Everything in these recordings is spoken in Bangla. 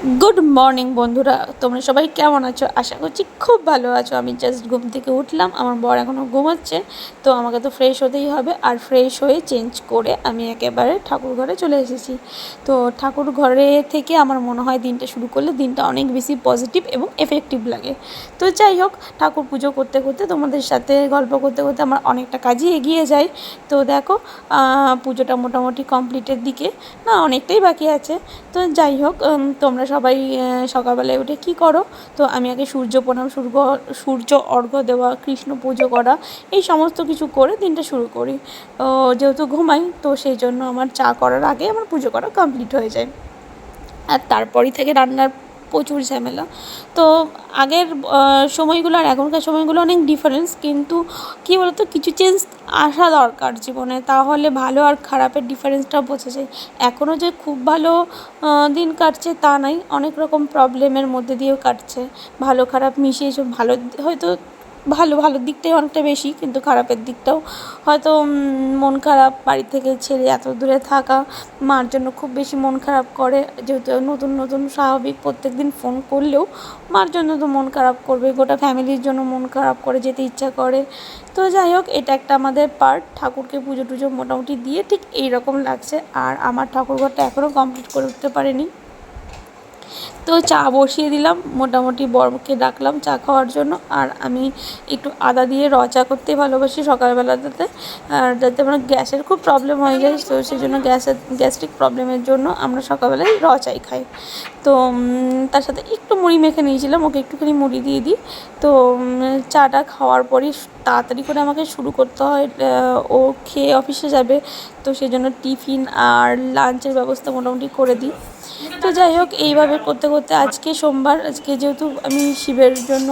গুড মর্নিং বন্ধুরা। তোমরা সবাই কেমন আছো? আশা করছি খুব ভালো আছো। আমি জাস্ট ঘুম থেকে উঠলাম। আমার বর এখনও ঘুমাচ্ছে, তো আমাকে তো ফ্রেশ হতেই হবে। আর ফ্রেশ হয়ে চেঞ্জ করে আমি একেবারে ঠাকুর ঘরে চলে এসেছি। তো ঠাকুর ঘরে থেকে আমার মনে হয় দিনটা শুরু করলে দিনটা অনেক বেশি পজিটিভ এবং এফেক্টিভ লাগে। তো যাই হোক, ঠাকুর পুজো করতে করতে তোমাদের সাথে গল্প করতে করতে আমার অনেকটা কাজই এগিয়ে যায়। তো দেখো পুজোটা মোটামুটি কমপ্লিটের দিকে, না, অনেকটাই বাকি আছে। তো যাই হোক তোমরা সবাই সকালবেলায় উঠে কি করো? তো আমি আগে সূর্য প্রণাম, সূর্য সূর্য অর্ঘ্য দেওয়া, কৃষ্ণ পুজো করা, এই সমস্ত কিছু করে দিনটা শুরু করি। তো যেহেতু ঘুমাই, তো সেই জন্য আমার চা করার আগে আমার পুজো করা কমপ্লিট হয়ে যায়। আর তারপরই থেকে রান্নার প্রচুর ঝামেলা। তো আগের সময়গুলো আর এখনকার সময়গুলো অনেক ডিফারেন্স কিন্তু কী বলতো, কিছু চেঞ্জ আসা দরকার জীবনে। তাহলে ভালো আর খারাপের ডিফারেন্সটা বোঝা যায়। এখনও যে খুব ভালো দিন কাটছে তা নাই। অনেক রকম প্রবলেমের মধ্যে দিয়েও কাটছে। ভালো খারাপ মিশিয়ে সব ভালো, হয়তো ভালো ভালো দিকটাই অনেকটা বেশি, কিন্তু খারাপের দিকটাও। হয়তো মন খারাপ, বাড়ি থেকে ছেড়ে এত দূরে থাকা মার জন্য খুব বেশি মন খারাপ করে। যেহেতু নতুন নতুন স্বাভাবিক প্রত্যেক দিন ফোন করলেও মার জন্য তো মন খারাপ করবে, গোটা ফ্যামিলির জন্য মন খারাপ করে যেতে ইচ্ছা করে। তো যাই হোক, এটা একটা আমাদের পার্ট ঠাকুরকে পুজো টুজো মোটামুটি দিয়ে ঠিক এই রকম লাগছে। আর আমার ঠাকুরঘরটা এখনও কমপ্লিট করে উঠতে পারেনি। তো চা বসিয়ে দিলাম, মোটামুটি বরকে ডাকলাম চা খাওয়ার জন্য। আর আমি একটু আদা দিয়ে র চা করতেই ভালোবাসি সকালবেলাটাতে। আর যাতে আমার গ্যাসের খুব প্রবলেম হয়ে যায়, তো সেই জন্য গ্যাসের, গ্যাস্ট্রিক প্রবলেমের জন্য আমরা সকালবেলায় র চাই খাই। তো তার সাথে একটু মুড়ি মেখে নিয়েছিলাম, ওকে একটুখানি মুড়ি দিয়ে দিই। তো চাটা খাওয়ার পরই তাড়াতাড়ি করে আমাকে শুরু করতে হয় ও খেয়ে অফিসে যাবে। তো সেই জন্য টিফিন আর লাঞ্চের ব্যবস্থা মোটামুটি করে দিই। তো যাই হোক, এইভাবে করতে করতে আজকে সোমবার, আজকে যেহেতু আমি শিবের জন্য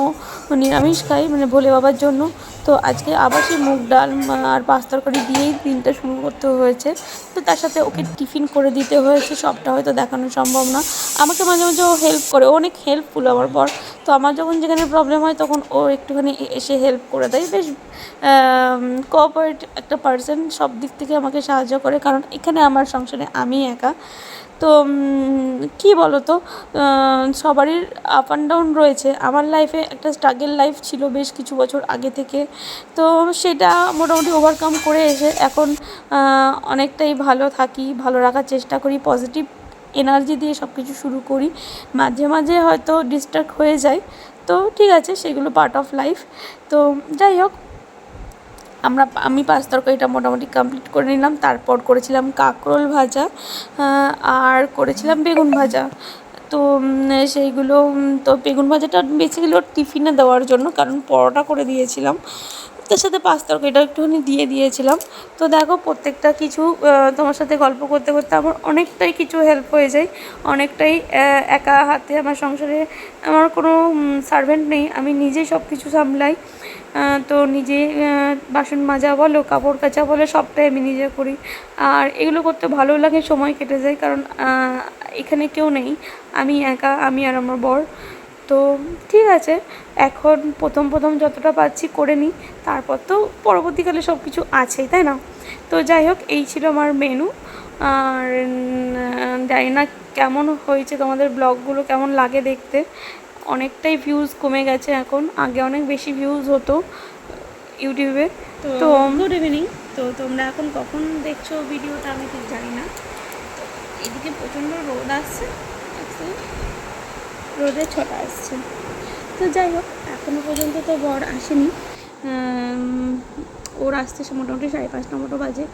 নিরামিষ খাই মানে ভোলে বাবার জন্য, তো আজকে আবার সেই মুগ ডাল আর পাঁচ তরকারি দিয়েই দিনটা শুরু করতে হয়েছে। তো তার সাথে ওকে টিফিন করে দিতে হয়েছে, সবটা হয়তো দেখানো সম্ভব না। আমাকে মাঝে মাঝে ও হেল্প করে অনেক হেল্পফুল আমার বর। তো আমার যখন যেখানে প্রবলেম হয় তখন ও একটুখানি এসে হেল্প করে দেয়। বেশ কোঅপারেট একটা পার্সন সব দিক থেকে আমাকে সাহায্য করে কারণ এখানে আমার সংসারে আমি একা। তো কী বলো তো সবারই আপ অ্যান্ড ডাউন রয়েছে। আমার লাইফে একটা স্ট্রাগেল লাইফ ছিল বেশ কিছু বছর আগে থেকে। তো সেটা মোটামুটি ওভারকাম করে এসে এখন অনেকটাই ভালো থাকি, ভালো রাখার চেষ্টা করি পজিটিভ এনার্জি দিয়ে সব কিছু শুরু করি। মাঝে মাঝে হয়তো ডিস্ট্র্যাক্ট হয়ে যায়। তো ঠিক আছে, সেগুলো পার্ট অফ লাইফ তো যাই হোক, আমরা আমি পাঁচ তরকারিটা মোটামুটি কমপ্লিট করে নিলাম। তারপর করেছিলাম কাঁকরোল ভাজা আর করেছিলাম বেগুন ভাজা। তো সেইগুলো তো বেগুন ভাজাটা বেসিক্যালি ওর টিফিনে দেওয়ার জন্য, কারণ পরোটা করে দিয়েছিলাম। তার সাথে পাঁচ তরকারিটা একটুখানি দিয়ে দিয়েছিলাম। তো দেখো, প্রত্যেকটা কিছু তোমার সাথে গল্প করতে করতে আমার অনেকটাই কিছু হেল্প হয়ে যায়। অনেকটাই একা হাতে আমার সংসারে আমার কোনো সার্ভেন্ট নেই। আমি নিজেই সব কিছু সামলাই তো নিজে বাসন মাজা বলো, কাপড় কাচা বলো, সবটাই আমি নিজে করি। আর এগুলো করতে ভালো লাগে, সময় কেটে যায়। কারণ এখানে কেউ নেই। আমি একা, আমি আর আমার বর। তো ঠিক আছে এখন প্রথম প্রথম যতটা পাচ্ছি করে নিই তারপর তো পরবর্তীকালে সব কিছু আছেই তাই না? তো যাই হোক এই ছিল আমার মেনু আর জানি না কেমন হয়েছে তোমাদের ব্লগগুলো কেমন লাগে দেখতে। অনেকটাই ভিউজ কমে গেছে এখন আগে অনেক বেশি ভিউজ হতো ইউটিউবে। তো গুড ইভিনিং তো তোমরা এখন কখন দেখছ ভিডিওটা আমি ঠিক জানি না। এদিকে প্রচণ্ড রোদ আসছে রোদে ছটা আসছে। তো যাই হোক এখনও পর্যন্ত তো বর আসেনি। ওর আসতে মোটামুটি সাড়ে পাঁচটা মতো বাজে।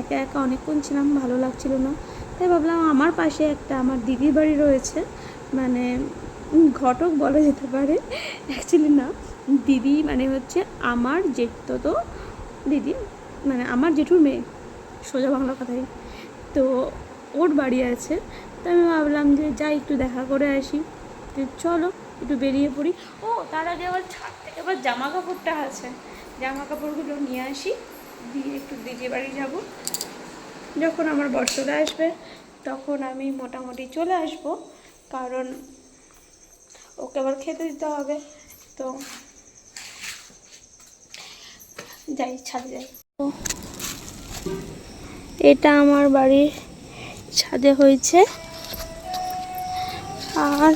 একা একা অনেকক্ষণ ছিলাম, ভালো লাগছিল না। তাই ভাবলাম আমার পাশে একটা আমার দিদির বাড়ি রয়েছে। মানে ঘটক বলা যেতে পারে। অ্যাকচুয়ালি না, দিদি মানে হচ্ছে আমার জেঠতো তো দিদি মানে আমার জেঠুর মেয়ে। সোজা বাংলা কথাই। তো ওর বাড়ি আছে। তো আমি ভাবলাম যে যাই, একটু দেখা করে আসি। চলো, একটু বেরিয়ে পড়ি। ও, তার আগে আবার ছাদ থেকে আবার জামা কাপড়টা আছে। জামা কাপড়গুলো নিয়ে আসি, দিয়ে একটু দিদির বাড়ি যাব। যখন আমার বর্ষটা আসবে, তখন আমি মোটামুটি চলে আসব, কারণ ওকে আবার খেতে দিতে হবে। তো যাই, ছাদে যাই। তো এটা আমার বাড়ির ছাদে হয়েছে। আর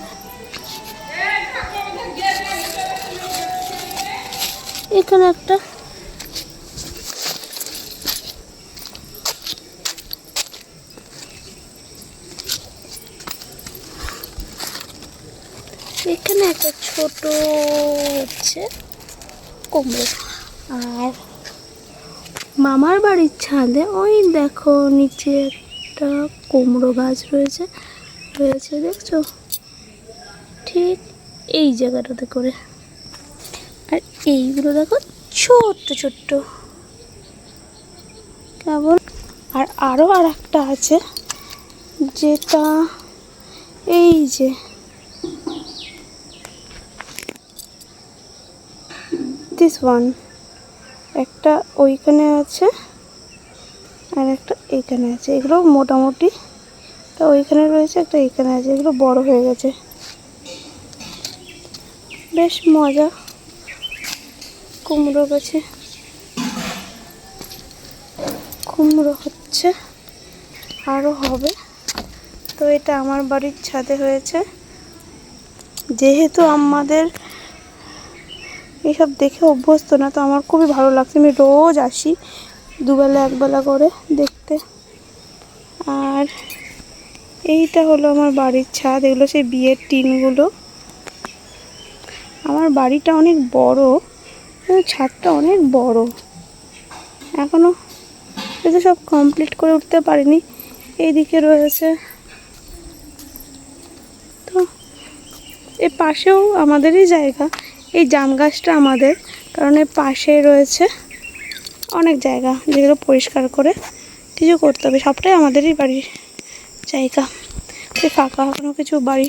এখানে একটা এখানে একটা ছোট হচ্ছে কুমড়ো আর মামার বাড়ির ছাদে ওই দেখো নিচে একটা কুমড়ো গাছ রয়েছে রয়েছে দেখছ? ঠিক এই জায়গাটাতে করে। আর এইগুলো দেখো, ছোট্ট ছোট্ট। কেমন? আর আরও আর একটা আছে, যেটা এই যে। দিস ওয়ান একটা ওইখানে আছে, আর একটা এইখানে আছে। এগুলো মোটামুটি একটা ওইখানে রয়েছে, একটা এইখানে আছে। এগুলো বড় হয়ে গেছে। বেশ মজা। কুমড়ো গাছে। কুমড়ো হচ্ছে আরও হবে। তো এটা আমার বাড়ির ছাদে হয়েছে। যেহেতু আমাদের এইসব দেখে অভ্যস্ত না, তো আমার খুবই ভালো লাগছে। আমি রোজ আসি দুবেলা, একবেলা করে দেখতে। আর এইটা হলো আমার বাড়ির ছাদ, এগুলো সেই বিয়ের টিনগুলো। আমার বাড়িটা অনেক বড়। ছাদটা অনেক বড়। এখনও এটা সব কমপ্লিট করে উঠতে পারিনি, এইদিকে রয়েছে। তো এর পাশেও আমাদেরই জায়গা, এই জাম গাছটা আমাদের, কারণ এর পাশে রয়েছে অনেক জায়গা যেগুলো পরিষ্কার করে কিছু করতে হবে, সবটাই আমাদেরই বাড়ির জায়গা। ফাঁকা কোনো কিছু বাড়ি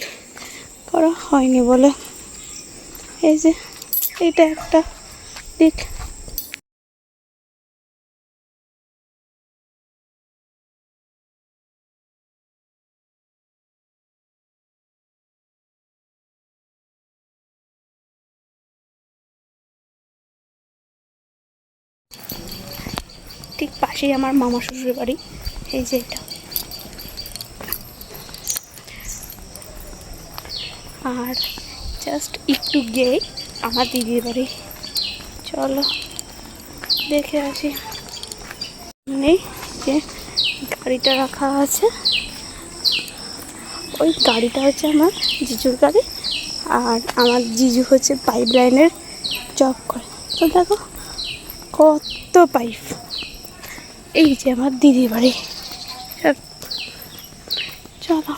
করা হয়নি বলে। এই যে, এইটা একটা দিক ঠিক পাশেই আমার মামা শ্বশুরের বাড়ি। এই যে এটা। আর জাস্ট একটু গিয়ে আমার দিদির বাড়ি। চলো, দেখে আসি। নেই, যে গাড়িটা রাখা আছে। ওই গাড়িটা হচ্ছে আমার জিজুর গাড়ি, আর আমার জিজু হচ্ছে পাইপ লাইনের জব করে। তো দেখো, কত পাইপ। এই যে আমার দিদি বাড়ি। চলো।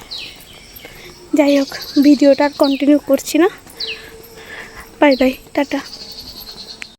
যাই হোক, ভিডিওটা কন্টিনিউ করছি না। Bye bye tata.